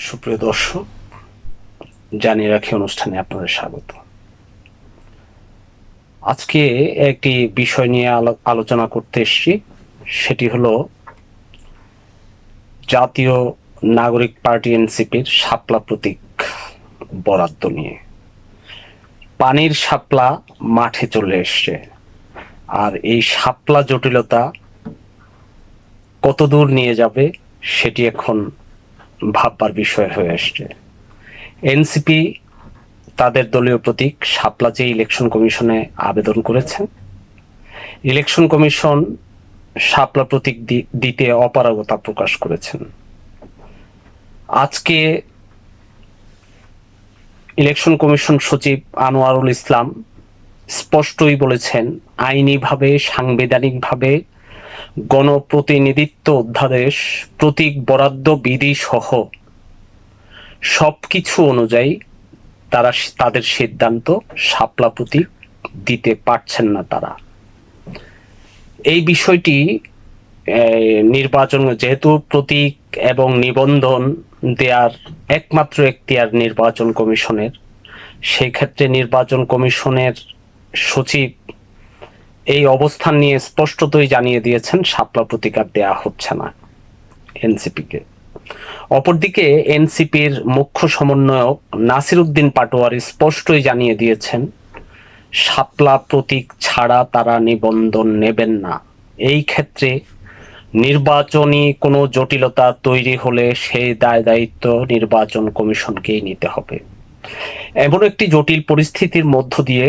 সুপ্রিয় দর্শক, জানিয়ে রাখি অনুষ্ঠানে আপনাদের স্বাগত। আজকে একটি বিষয় নিয়ে আলো- আলোচনা করতে এসেছি, সেটি হলো জাতীয় নাগরিক পার্টি এনসিপির শাপলা প্রতীক বরাদ্দ নিয়ে। পানির শাপলা মাঠে চলে এসছে, আর এই শাপলা জটিলতা কতদূর নিয়ে যাবে সেটি এখন ভাববার বিষয় হয়ে আসছে। এনসিপি তাদের দলীয় প্রতীক শাপলা যে ইলেকশন কমিশনে আবেদন করেছেন, ইলেকশন কমিশন শাপলা প্রতীক দিতে অপারগতা প্রকাশ করেছেন। আজকে ইলেকশন কমিশন সচিব আনোয়ারুল ইসলাম স্পষ্টই বলেছেন, আইনিভাবে, সাংবিধানিকভাবে গণপ্রতিনিধিত্ব অধ্যাদেশ প্রতীক বরাদ্দ বিধি সহ সবকিছু অনুযায়ী তারা তাদের সিদ্ধান্ত শাপলা প্রতীক দিতে পারছেন না তারা। এই বিষয়টি নির্বাচন যেহেতু প্রতীক এবং নিবন্ধন দেয়ার একমাত্র এখতিয়ার নির্বাচন কমিশনের সেক্ষেত্রে নির্বাচন কমিশনের সচিব এই অবস্থান নিয়ে স্পষ্টতই জানিয়ে দিয়েছেন, শাপলা প্রতিকার দেয়া হচ্ছে না এনসিপিকে। অপরদিকে এনসিপির মুখ্য সমন্বয়ক নাসির উদ্দিন পাটোয়ারি স্পষ্টই জানিয়ে দিয়েছেন, শাপলা প্রতীক ছাড়া তারা নিবন্ধন নেবেন না। এই ক্ষেত্রে নির্বাচনী কোনো জটিলতা তৈরি হলে সেই দায় দায়িত্ব নির্বাচন কমিশনকেই নিতে হবে। এমন একটি জটিল পরিস্থিতির মধ্য দিয়ে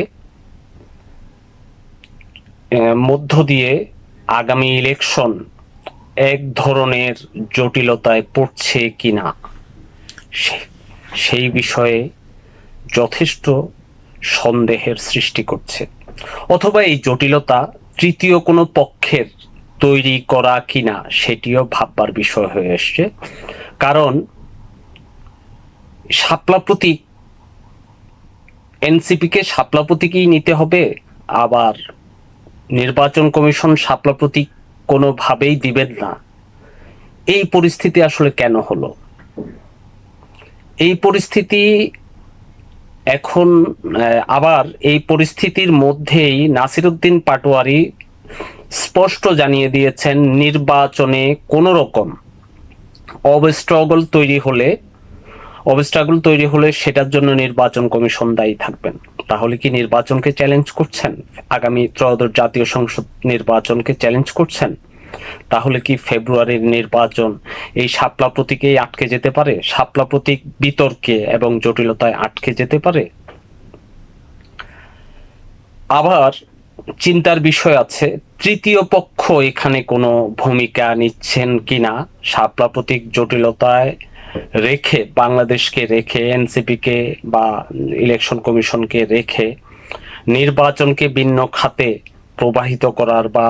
মধ্য দিয়ে আগামী ইলেকশন এক ধরনের জটিলতায় পড়ছে কিনা? সেই বিষয়ে যথেষ্ট সন্দেহের সৃষ্টি করছে। অথবা এই জটিলতা তৃতীয় কোনো পক্ষের তৈরি করা কিনা সেটিও ভাববার বিষয় হয়ে এসছে। কারণ শাপলা প্রতীক, এনসিপিকে শাপলা প্রতীকই নিতে হবে, আবার নির্বাচন কমিশন শাপলা প্রতীক কোনোভাবেই দিবেন না। এই পরিস্থিতি আসলে কেন হলো? এই পরিস্থিতি এখন আবার এই পরিস্থিতির মধ্যেই নাসিরুদ্দিন পাটোয়ারি স্পষ্ট জানিয়ে দিয়েছেন, নির্বাচনে কোনো রকম অবস্ট্রাগল তৈরি হলে অবস্ট্রাগল তৈরি হলে সেটার জন্য নির্বাচন কমিশন দায়ী থাকবেন। তাহলে কি নির্বাচনকে চ্যালেঞ্জ করছেন? আগামী ত্রয়োদশ জাতীয় সংসদ নির্বাচনকে চ্যালেঞ্জ করছেন? তাহলে কি ফেব্রুয়ারির নির্বাচন এই শাপলা প্রতীকেই আটকে যেতে পারে? শাপলা প্রতীক বিতর্কে এবং জটিলতায় আটকে যেতে পারে? আবার চিন্তার বিষয় আছে, তৃতীয় পক্ষ এখানে কোনো ভূমিকা নিচ্ছেন কিনা? শাপলা প্রতীক জটিলতায় রেখে, বাংলাদেশকে রেখে, এনসিপিকে বা ইলেকশন কমিশনকে রেখে নির্বাচনকে ভিন্ন খাতে প্রবাহিত করার বা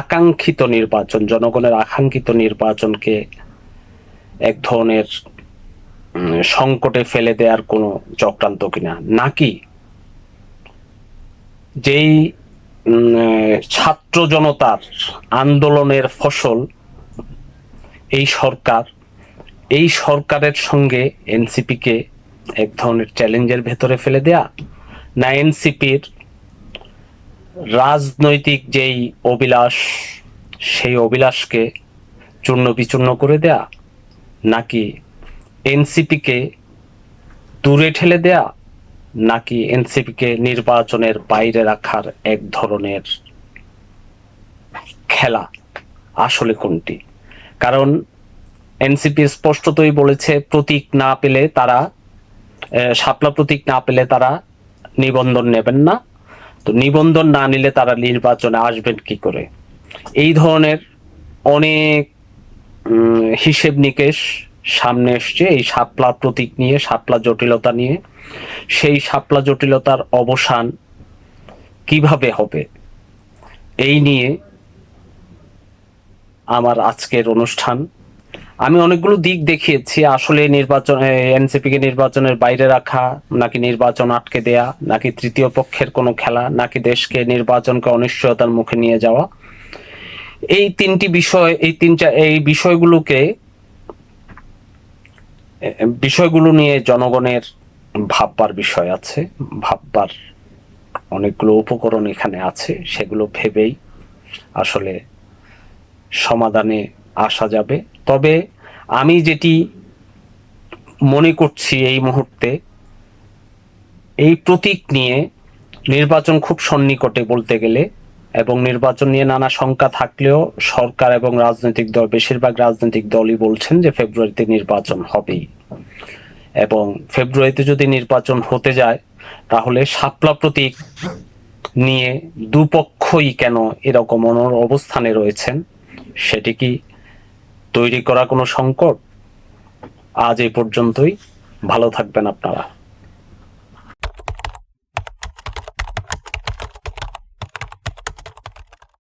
আকাঙ্ক্ষিত নির্বাচন, জনগণের আকাঙ্ক্ষিত নির্বাচনকে এক ধরনের সংকটে ফেলে দেওয়ার কোনো চক্রান্ত কিনা। নাকি যেই ছাত্র জনতার আন্দোলনের ফসল এই সরকার এই সরকারের সঙ্গে এনসিপিকে এক ধরনের চ্যালেঞ্জের ভেতরে ফেলে দেয়া, না এনসিপির রাজনৈতিক যেই অভিলাষ, সেই অভিলাষকে চূর্ণ বিচূর্ণ করে দেয়া, নাকি এনসিপিকে দূরে ঠেলে দেয়া, নাকি এনসিপিকে নির্বাচনের বাইরে রাখার এক ধরনের খেলা আসলে কোনটি? কারণ এনসিপি স্পষ্টতই বলেছে, প্রতীক না পেলে তারা শাপলা প্রতীক না পেলে তারা নিবন্ধন নেবেন না। তো নিবন্ধন না নিলে তারা নির্বাচনে আসবেন কি করে? এই ধরনের অনেক হিসেব নিকেশ সামনে এসছে। এই শাপলা প্রতীক নিয়ে, শাপলা জটিলতা নিয়ে, সেই শাপলা জটিলতার অবসান কীভাবে হবে? এই নিয়ে আমার আজকের অনুষ্ঠান আমি অনেকগুলো দিক দেখিয়েছি, আসলে নির্বাচন এনসিপি কে নির্বাচনের বাইরে রাখা, নাকি নির্বাচন আটকে দেয়া, নাকি তৃতীয় পক্ষের কোনো খেলা, নাকি দেশকে, নির্বাচনকে অনিশ্চয়তার মুখে নিয়ে যাওয়া। এই তিনটি বিষয়, এই তিনটা এই বিষয়গুলোকে বিষয়গুলো নিয়ে জনগণের ভাববার বিষয় আছে, ভাববার অনেকগুলো উপকরণ এখানে আছে, সেগুলো ভেবেই আসলে সমাধানে আসা যাবে। তবে আমি যেটি মনে করছি এই মুহূর্তে, এই প্রতীক নিয়ে নির্বাচন খুব সন্নিকটে বলতে গেলে এবং নির্বাচন নিয়ে নানা শঙ্কা থাকলেও সরকার এবং রাজনৈতিক দল, বেশিরভাগ রাজনৈতিক দলই বলছেন যে ফেব্রুয়ারিতে নির্বাচন হবেই। এবং ফেব্রুয়ারিতে যদি নির্বাচন হতে যায়, তাহলে শাপলা প্রতীক নিয়ে দুপক্ষই কেন এরকম অবস্থানে রয়েছেন, সেটি কি তৈরি করা কোনো সংকট? আজ এই পর্যন্তই। ভালো থাকবেন আপনারা।